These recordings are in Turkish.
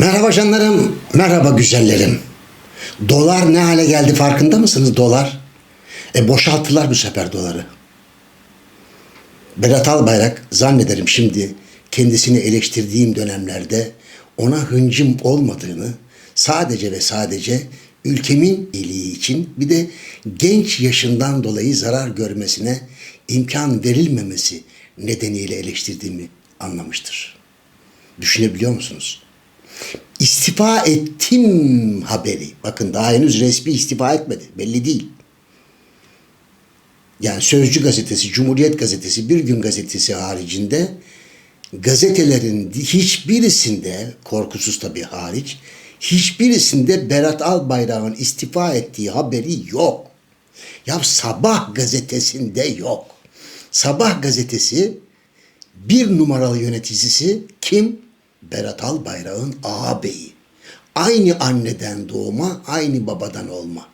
Merhaba canlarım, merhaba güzellerim. Dolar ne hale geldi farkında mısınız dolar? E boşalttılar bu sefer doları. Berat Albayrak zannederim şimdi kendisini eleştirdiğim dönemlerde ona hıncım olmadığını sadece ve sadece ülkemin iyiliği için bir de genç yaşından dolayı zarar görmesine imkan verilmemesi nedeniyle eleştirdiğimi anlamıştır. Düşünebiliyor musunuz? İstifa ettim haberi. Bakın daha henüz resmi istifa etmedi. Belli değil. Yani Sözcü gazetesi, Cumhuriyet gazetesi, Bir Gün gazetesi haricinde gazetelerin hiçbirisinde, korkusuz tabii hariç, hiçbirisinde Berat Albayrak'ın istifa ettiği haberi yok. Ya Sabah gazetesinde yok. Sabah gazetesi bir numaralı yöneticisi kim? Berat Albayrak'ın ağabeyi. Aynı anneden doğma, aynı babadan olma.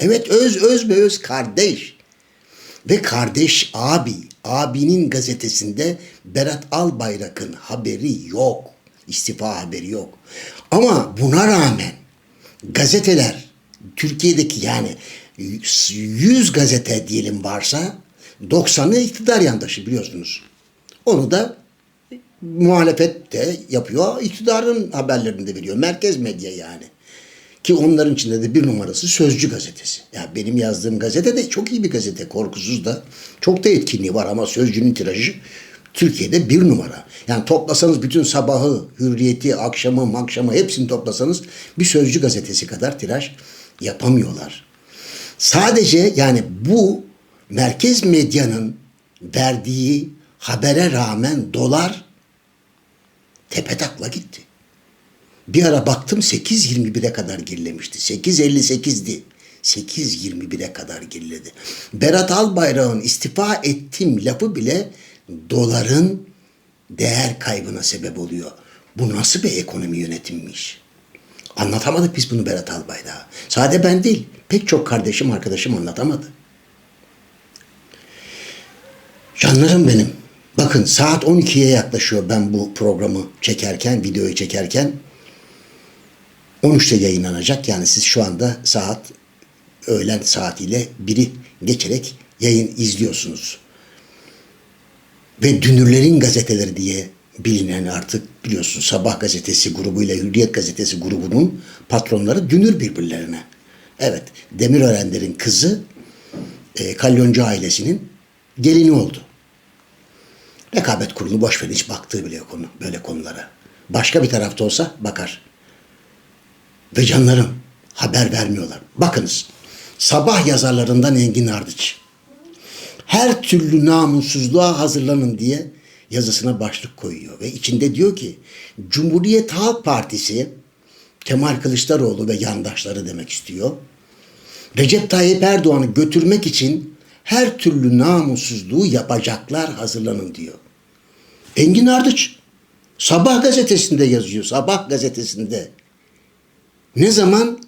Evet öz öz ve öz kardeş. Ve kardeş abi, abinin gazetesinde Berat Albayrak'ın haberi yok. İstifa haberi yok. Ama buna rağmen gazeteler, Türkiye'deki yani 100 gazete diyelim varsa 90'ı iktidar yandaşı biliyorsunuz. Onu da muhalefet de yapıyor. iktidarın haberlerini de veriyor. Merkez medya yani. Ki onların içinde de bir numarası Sözcü gazetesi. Yani benim yazdığım gazete de çok iyi bir gazete. Korkusuz da. Çok da etkinliği var ama Sözcü'nün tirajı Türkiye'de bir numara. Yani toplasanız bütün sabahı, hürriyeti, akşamı, akşamı hepsini toplasanız bir Sözcü gazetesi kadar tiraj yapamıyorlar. Sadece yani bu merkez medyanın verdiği habere rağmen dolar tepe takla gitti. Bir ara baktım 8.21'e kadar gerilemişti. 8.58'di. 8.21'e kadar geriledi. Berat Albayrak'ın istifa ettim lafı bile doların değer kaybına sebep oluyor. Bu nasıl bir ekonomi yönetimmiş? Anlatamadık biz bunu Berat Albayrak'a. Sade ben değil, pek çok kardeşim arkadaşım anlatamadı. Canlarım benim. Bakın saat 12'ye yaklaşıyor ben bu programı çekerken, videoyu çekerken. 13'te yayınlanacak. Yani siz şu anda saat öğlen saatiyle biri geçerek yayın izliyorsunuz. Ve dünürlerin gazeteleri diye bilinen artık biliyorsun Sabah gazetesi grubuyla Hürriyet gazetesi grubunun patronları dünür birbirlerine. Evet Demirörenlerin kızı e, Kalyoncu ailesinin gelini oldu. Rekabet kurulu boş ver hiç baktığı bile yok konu, böyle konulara. Başka bir tarafta olsa bakar. Ve canlarım haber vermiyorlar. Bakınız sabah yazarlarından Engin Ardıç. Her türlü namussuzluğa hazırlanın diye yazısına başlık koyuyor. Ve içinde diyor ki Cumhuriyet Halk Partisi Kemal Kılıçdaroğlu ve yandaşları demek istiyor. Recep Tayyip Erdoğan'ı götürmek için her türlü namussuzluğu yapacaklar hazırlanın diyor. Engin Ardıç Sabah gazetesinde yazıyor. Sabah gazetesinde. Ne zaman?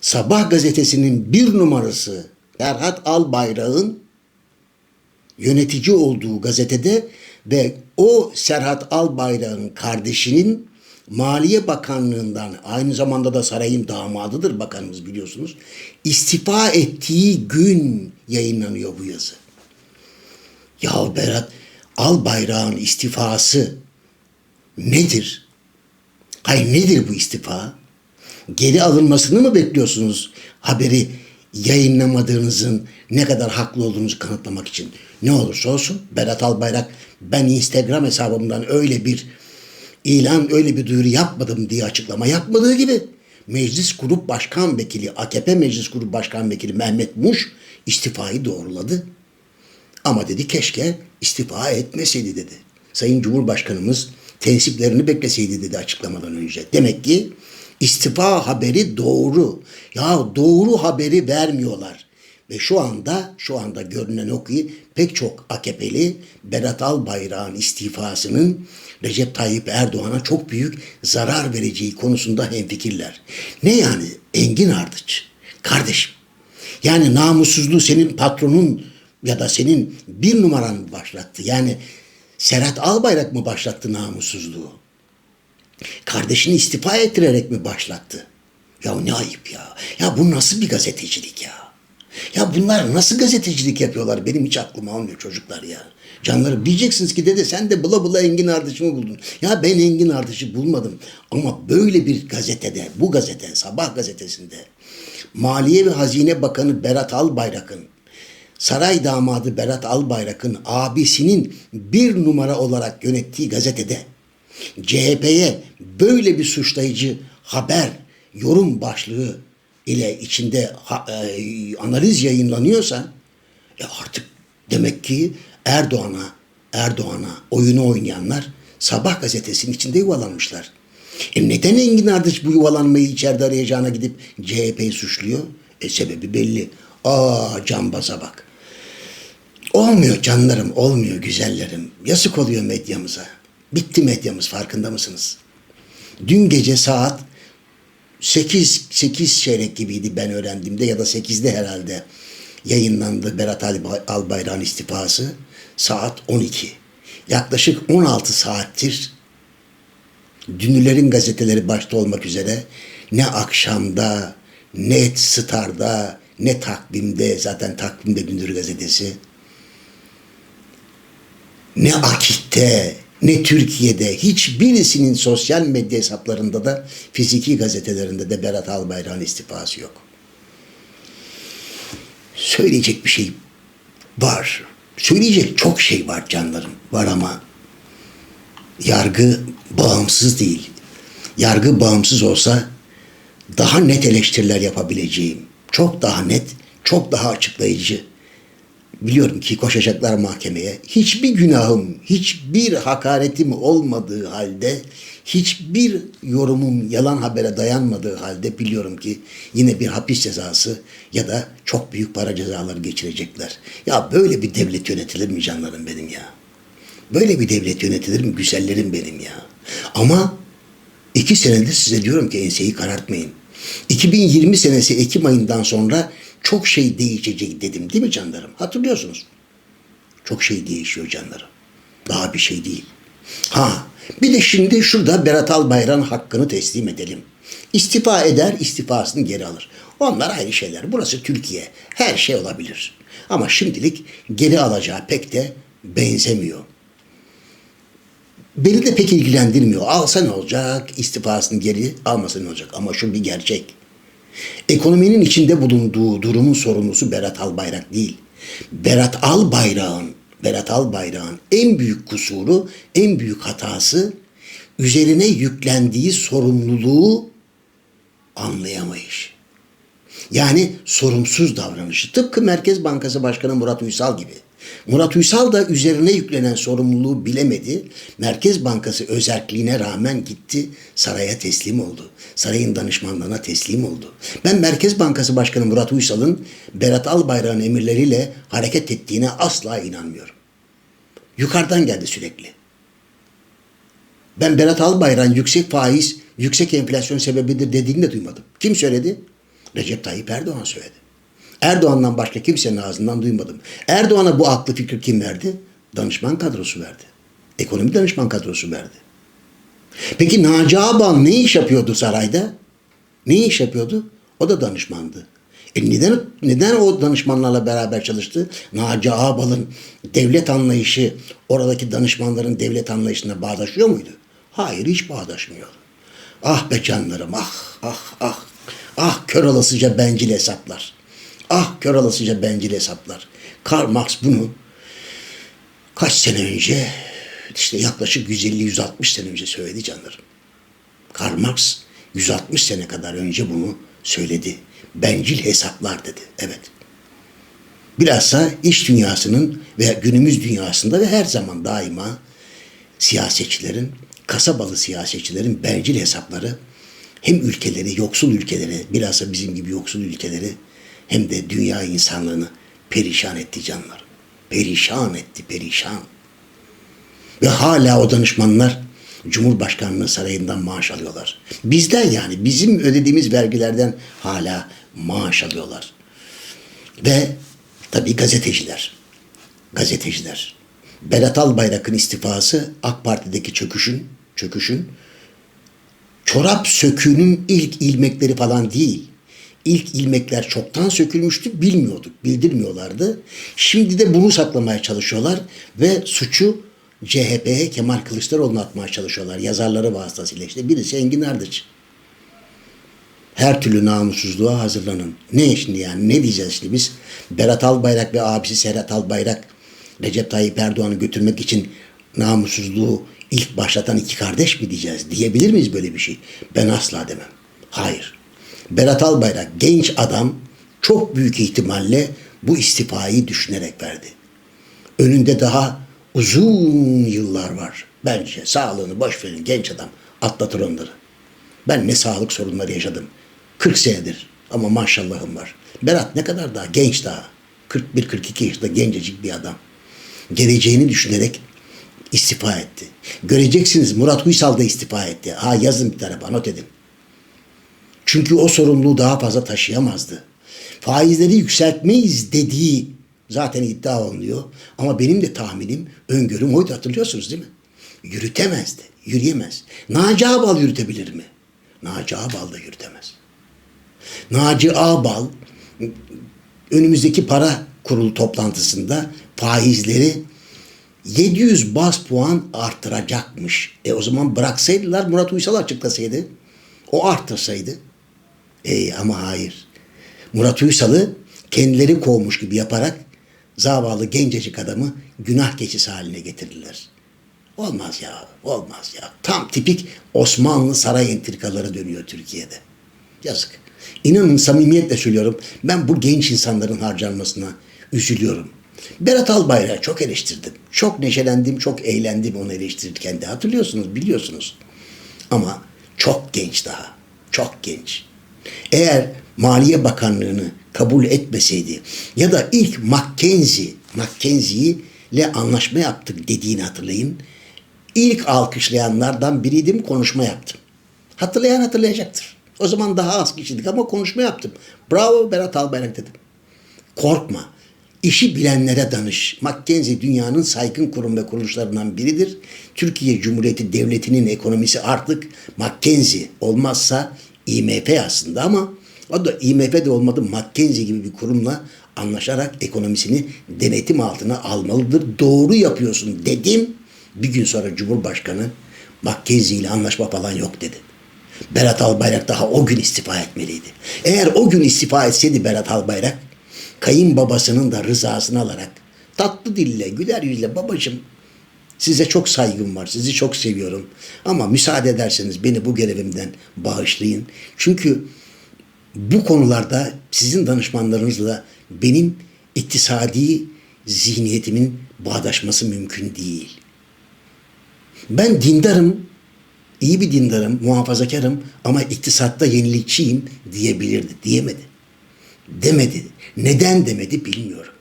Sabah gazetesinin bir numarası Ferhat Albayrak'ın yönetici olduğu gazetede ve o Serhat Albayrak'ın kardeşinin Maliye Bakanlığından aynı zamanda da sarayın damadıdır bakanımız biliyorsunuz. istifa ettiği gün yayınlanıyor bu yazı. Ya Berat Albayrak'ın istifası nedir? Hayır nedir bu istifa? Geri alınmasını mı bekliyorsunuz haberi yayınlamadığınızın ne kadar haklı olduğunuzu kanıtlamak için? Ne olursa olsun Berat Albayrak ben Instagram hesabımdan öyle bir ilan öyle bir duyuru yapmadım diye açıklama yapmadığı gibi Meclis Grup Başkan Vekili, AKP Meclis Grup Başkan Vekili Mehmet Muş istifayı doğruladı. Ama dedi keşke istifa etmeseydi dedi. Sayın Cumhurbaşkanımız tensiplerini bekleseydi dedi açıklamadan önce. Demek ki istifa haberi doğru. Ya doğru haberi vermiyorlar. Ve şu anda şu anda görünen o ki pek çok AKP'li Berat Albayrak'ın istifasının Recep Tayyip Erdoğan'a çok büyük zarar vereceği konusunda hemfikirler. Ne yani Engin Ardıç? Kardeşim yani namussuzluğu senin patronun ya da senin bir numaran mı başlattı? Yani Serhat Albayrak mı başlattı namussuzluğu? Kardeşini istifa ettirerek mi başlattı? Ya ne ayıp ya. Ya bu nasıl bir gazetecilik ya? Ya bunlar nasıl gazetecilik yapıyorlar? Benim hiç aklım almıyor çocuklar ya. Canları diyeceksiniz ki dede sen de bula bula Engin Ardış'ı buldun. Ya ben Engin Ardış'ı bulmadım. Ama böyle bir gazetede, bu gazete, Sabah gazetesinde Maliye ve Hazine Bakanı Berat Albayrak'ın saray damadı Berat Albayrak'ın abisinin bir numara olarak yönettiği gazetede CHP'ye böyle bir suçlayıcı haber, yorum başlığı ile içinde ha- e, analiz yayınlanıyorsa e artık demek ki Erdoğan'a Erdoğan'a oyunu oynayanlar Sabah gazetesinin içinde yuvalanmışlar. E neden Engin Ardıç bu yuvalanmayı içeride arayacağına gidip CHP'yi suçluyor? E sebebi belli. Aa cambaza bak. Olmuyor canlarım, olmuyor güzellerim. Yazık oluyor medyamıza. Bitti medyamız farkında mısınız? Dün gece saat 8 8 çeyrek gibiydi ben öğrendiğimde ya da 8'de herhalde yayınlandı Berat Albay- Albayrak'ın istifası. Saat 12. Yaklaşık 16 saattir dünlülerin gazeteleri başta olmak üzere ne akşamda, ne Star'da, ne takvimde, zaten takvimde Gündür gazetesi, ne Akit'te, ne Türkiye'de hiçbirisinin sosyal medya hesaplarında da fiziki gazetelerinde de Berat Albayrak'ın istifası yok. Söyleyecek bir şey var. Söyleyecek çok şey var canlarım. Var ama yargı bağımsız değil. Yargı bağımsız olsa daha net eleştiriler yapabileceğim. Çok daha net, çok daha açıklayıcı. Biliyorum ki koşacaklar mahkemeye. Hiçbir günahım, hiçbir hakaretim olmadığı halde, hiçbir yorumum yalan habere dayanmadığı halde biliyorum ki yine bir hapis cezası ya da çok büyük para cezaları geçirecekler. Ya böyle bir devlet yönetilir mi canlarım benim ya? Böyle bir devlet yönetilir mi güzellerim benim ya? Ama iki senedir size diyorum ki enseyi karartmayın. 2020 senesi Ekim ayından sonra çok şey değişecek dedim değil mi canlarım? Hatırlıyorsunuz. Çok şey değişiyor canlarım. Daha bir şey değil. Ha bir de şimdi şurada Berat Albayrak'ın hakkını teslim edelim. İstifa eder, istifasını geri alır. Onlar ayrı şeyler. Burası Türkiye. Her şey olabilir. Ama şimdilik geri alacağı pek de benzemiyor. Beni de pek ilgilendirmiyor. Alsa ne olacak, istifasını geri almasa ne olacak? Ama şu bir gerçek. Ekonominin içinde bulunduğu durumun sorumlusu Berat Albayrak değil. Berat Albayrak'ın Berat Albayrak'ın en büyük kusuru, en büyük hatası üzerine yüklendiği sorumluluğu anlayamayış. Yani sorumsuz davranışı. Tıpkı Merkez Bankası Başkanı Murat Uysal gibi. Murat Uysal da üzerine yüklenen sorumluluğu bilemedi. Merkez Bankası özerkliğine rağmen gitti saraya teslim oldu. Sarayın danışmanlığına teslim oldu. Ben Merkez Bankası Başkanı Murat Uysal'ın Berat Albayrak'ın emirleriyle hareket ettiğine asla inanmıyorum. Yukarıdan geldi sürekli. Ben Berat Albayrak'ın yüksek faiz, yüksek enflasyon sebebidir dediğini de duymadım. Kim söyledi? Recep Tayyip Erdoğan söyledi. Erdoğan'dan başka kimsenin ağzından duymadım. Erdoğan'a bu aklı fikri kim verdi? Danışman kadrosu verdi. Ekonomi danışman kadrosu verdi. Peki Naci Ağbal ne iş yapıyordu sarayda? Ne iş yapıyordu? O da danışmandı. E neden, neden o danışmanlarla beraber çalıştı? Naci Ağbal'ın devlet anlayışı oradaki danışmanların devlet anlayışına bağdaşıyor muydu? Hayır hiç bağdaşmıyordu. Ah be canlarım ah ah ah. Ah kör olasıca bencil hesaplar. Ah kör olasıca bencil hesaplar. Karl Marx bunu kaç sene önce işte yaklaşık 150-160 sene önce söyledi canlarım. Karl Marx 160 sene kadar önce bunu söyledi. Bencil hesaplar dedi. Evet. Bilhassa iş dünyasının ve günümüz dünyasında ve her zaman daima siyasetçilerin, kasabalı siyasetçilerin bencil hesapları hem ülkeleri, yoksul ülkeleri, bilhassa bizim gibi yoksul ülkeleri hem de dünya insanlığını perişan etti canlar. Perişan etti, perişan. Ve hala o danışmanlar Cumhurbaşkanlığı sarayından maaş alıyorlar. Bizden yani bizim ödediğimiz vergilerden hala maaş alıyorlar. Ve tabii gazeteciler. Gazeteciler. Berat Albayrak'ın istifası AK Parti'deki çöküşün, çöküşün çorap söküğünün ilk ilmekleri falan değil. İlk ilmekler çoktan sökülmüştü, bilmiyorduk, bildirmiyorlardı. Şimdi de bunu saklamaya çalışıyorlar ve suçu CHP'ye Kemal Kılıçdaroğlu'na atmaya çalışıyorlar. Yazarları vasıtasıyla işte. Birisi Engin Ardıç. Her türlü namussuzluğa hazırlanın. Ne şimdi yani? Ne diyeceğiz şimdi biz? Berat Albayrak ve abisi Serhat Albayrak Recep Tayyip Erdoğan'ı götürmek için namussuzluğu ilk başlatan iki kardeş mi diyeceğiz? Diyebilir miyiz böyle bir şey? Ben asla demem. Hayır. Berat Albayrak genç adam çok büyük ihtimalle bu istifayı düşünerek verdi. Önünde daha uzun yıllar var. Bence sağlığını boş verin genç adam atlatır onları. Ben ne sağlık sorunları yaşadım. 40 senedir ama maşallahım var. Berat ne kadar daha genç daha. 41-42 yaşında gencecik bir adam. Geleceğini düşünerek istifa etti. Göreceksiniz Murat Uysal da istifa etti. Ha yazın bir tarafa not edin. Çünkü o sorumluluğu daha fazla taşıyamazdı. Faizleri yükseltmeyiz dediği zaten iddia oluyor. Ama benim de tahminim, öngörüm oydu hatırlıyorsunuz değil mi? Yürütemezdi, yürüyemez. Naci Ağbal yürütebilir mi? Naci Ağbal da yürütemez. Naci Ağbal önümüzdeki para kurulu toplantısında faizleri 700 bas puan arttıracakmış. E o zaman bıraksaydılar Murat Uysal açıklasaydı. O arttırsaydı. E ama hayır. Murat Uysal'ı kendileri kovmuş gibi yaparak zavallı gencecik adamı günah keçisi haline getirdiler. Olmaz ya, olmaz ya. Tam tipik Osmanlı saray entrikaları dönüyor Türkiye'de. Yazık. İnanın samimiyetle söylüyorum. Ben bu genç insanların harcanmasına üzülüyorum. Berat Albayrak'ı çok eleştirdim. Çok neşelendim, çok eğlendim onu eleştirirken de. Hatırlıyorsunuz, biliyorsunuz. Ama çok genç daha. Çok genç. Eğer Maliye Bakanlığı'nı kabul etmeseydi ya da ilk Mackenzie, Mackenzie ile anlaşma yaptık dediğini hatırlayın. İlk alkışlayanlardan biriydim, konuşma yaptım. Hatırlayan hatırlayacaktır. O zaman daha az kişiydik ama konuşma yaptım. Bravo Berat Albayrak dedim. Korkma. İşi bilenlere danış. Mackenzie dünyanın saygın kurum ve kuruluşlarından biridir. Türkiye Cumhuriyeti Devleti'nin ekonomisi artık Mackenzie olmazsa IMF aslında ama o da IMF de olmadı Mackenzie gibi bir kurumla anlaşarak ekonomisini denetim altına almalıdır. Doğru yapıyorsun dedim. Bir gün sonra Cumhurbaşkanı Mackenzie ile anlaşma falan yok dedi. Berat Albayrak daha o gün istifa etmeliydi. Eğer o gün istifa etseydi Berat Albayrak kayınbabasının da rızasını alarak tatlı dille, güler yüzle babacım size çok saygım var, sizi çok seviyorum. Ama müsaade ederseniz beni bu görevimden bağışlayın. Çünkü bu konularda sizin danışmanlarınızla benim iktisadi zihniyetimin bağdaşması mümkün değil. Ben dindarım, iyi bir dindarım, muhafazakarım ama iktisatta yenilikçiyim diyebilirdi. Diyemedi. Demedi. Neden demedi bilmiyorum.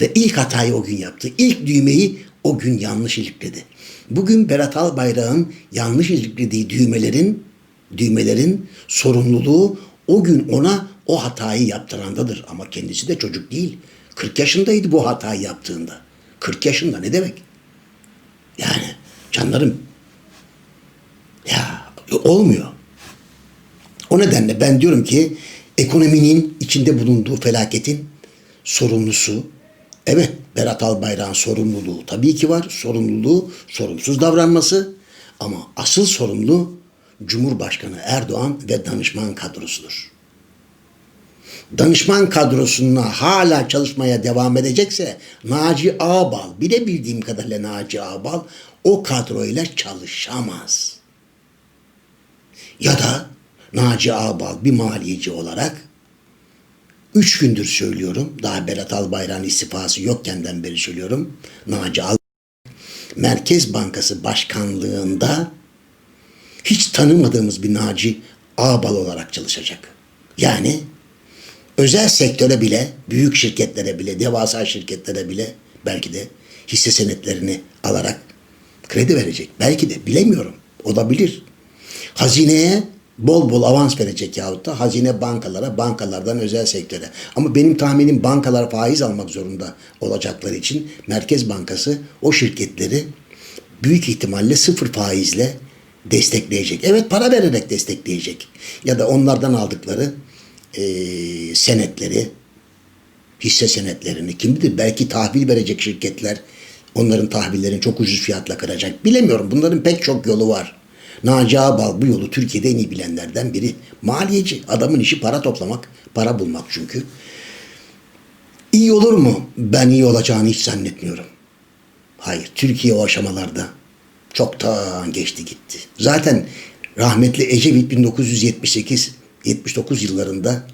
Ve ilk hatayı o gün yaptı. İlk düğmeyi o gün yanlış ilikledi. Bugün Berat Albayrak'ın yanlış iliklediği düğmelerin düğmelerin sorumluluğu o gün ona o hatayı yaptırandadır. Ama kendisi de çocuk değil. 40 yaşındaydı bu hatayı yaptığında. 40 yaşında ne demek? Yani canlarım ya olmuyor. O nedenle ben diyorum ki ekonominin içinde bulunduğu felaketin sorumlusu evet Berat Albayrak'ın sorumluluğu tabii ki var. Sorumluluğu sorumsuz davranması ama asıl sorumlu Cumhurbaşkanı Erdoğan ve danışman kadrosudur. Danışman kadrosuna hala çalışmaya devam edecekse Naci Ağbal, bile bildiğim kadarıyla Naci Ağbal o kadroyla çalışamaz. Ya da Naci Ağbal bir maliyeci olarak üç gündür söylüyorum. Daha Berat Albayrak'ın istifası yokkenden beri söylüyorum. Naci Al Merkez Bankası Başkanlığında hiç tanımadığımız bir Naci Ağbal olarak çalışacak. Yani özel sektöre bile, büyük şirketlere bile, devasa şirketlere bile belki de hisse senetlerini alarak kredi verecek. Belki de bilemiyorum. Olabilir. Hazineye bol bol avans verecek yahut da hazine bankalara, bankalardan özel sektöre. Ama benim tahminim bankalar faiz almak zorunda olacakları için Merkez Bankası o şirketleri büyük ihtimalle sıfır faizle destekleyecek. Evet para vererek destekleyecek. Ya da onlardan aldıkları eee, senetleri, hisse senetlerini kim bilir belki tahvil verecek şirketler onların tahvillerini çok ucuz fiyatla kıracak. Bilemiyorum. Bunların pek çok yolu var. Naci Ağbal bu yolu Türkiye'de en iyi bilenlerden biri. Maliyeci. Adamın işi para toplamak, para bulmak çünkü. İyi olur mu? Ben iyi olacağını hiç zannetmiyorum. Hayır. Türkiye o aşamalarda çoktan geçti gitti. Zaten rahmetli Ecevit 1978-79 yıllarında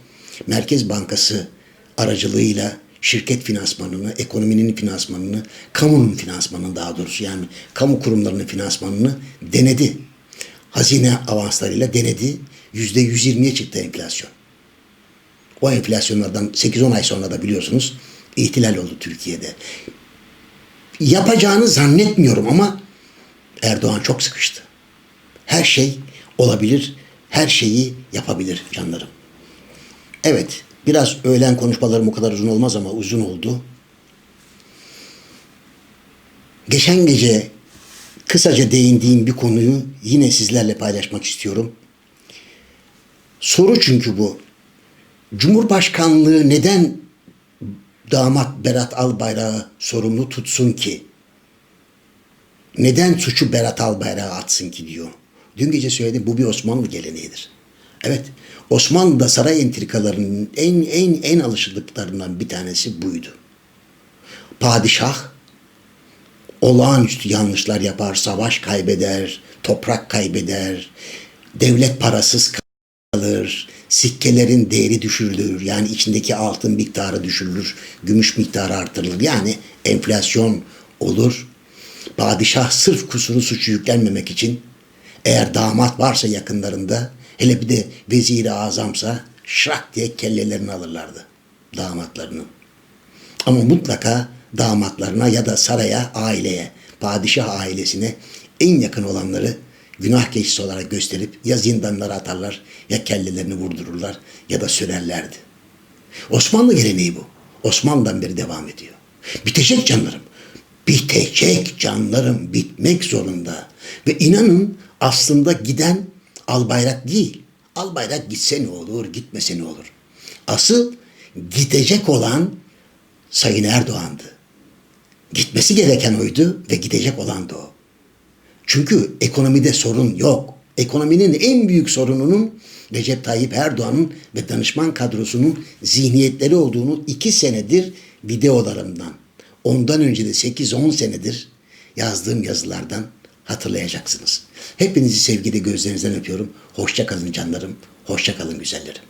Merkez Bankası aracılığıyla şirket finansmanını, ekonominin finansmanını, kamunun finansmanını daha doğrusu yani kamu kurumlarının finansmanını denedi. Hazine avanslarıyla denedi. Yüzde 120'ye çıktı enflasyon. O enflasyonlardan 8-10 ay sonra da biliyorsunuz ihtilal oldu Türkiye'de. Yapacağını zannetmiyorum ama Erdoğan çok sıkıştı. Her şey olabilir, her şeyi yapabilir canlarım. Evet, biraz öğlen konuşmalarım o kadar uzun olmaz ama uzun oldu. Geçen gece kısaca değindiğim bir konuyu yine sizlerle paylaşmak istiyorum. Soru çünkü bu. Cumhurbaşkanlığı neden damat Berat Albayrak'ı sorumlu tutsun ki? Neden suçu Berat Albayrak'a atsın ki diyor. Dün gece söyledim bu bir Osmanlı geleneğidir. Evet Osmanlı'da saray entrikalarının en en en alışıldıklarından bir tanesi buydu. Padişah olağanüstü yanlışlar yapar, savaş kaybeder, toprak kaybeder, devlet parasız kalır, sikkelerin değeri düşürülür. Yani içindeki altın miktarı düşürülür, gümüş miktarı artırılır. Yani enflasyon olur. Padişah sırf kusuru suçu yüklenmemek için eğer damat varsa yakınlarında hele bir de veziri azamsa şak diye kellelerini alırlardı damatlarının. Ama mutlaka damatlarına ya da saraya, aileye, padişah ailesine en yakın olanları günah keçisi olarak gösterip ya zindanlara atarlar ya kellelerini vurdururlar ya da sürerlerdi. Osmanlı geleneği bu. Osmanlı'dan beri devam ediyor. Bitecek canlarım. Bitecek canlarım. Bitmek zorunda. Ve inanın aslında giden Albayrak değil. Albayrak gitse ne olur, gitmese ne olur. Asıl gidecek olan Sayın Erdoğan'dı. Gitmesi gereken oydu ve gidecek olan da o. Çünkü ekonomide sorun yok. Ekonominin en büyük sorununun Recep Tayyip Erdoğan'ın ve danışman kadrosunun zihniyetleri olduğunu iki senedir videolarımdan, ondan önce de 8-10 senedir yazdığım yazılardan hatırlayacaksınız. Hepinizi sevgili gözlerinizden öpüyorum. Hoşça kalın canlarım, hoşça kalın güzellerim.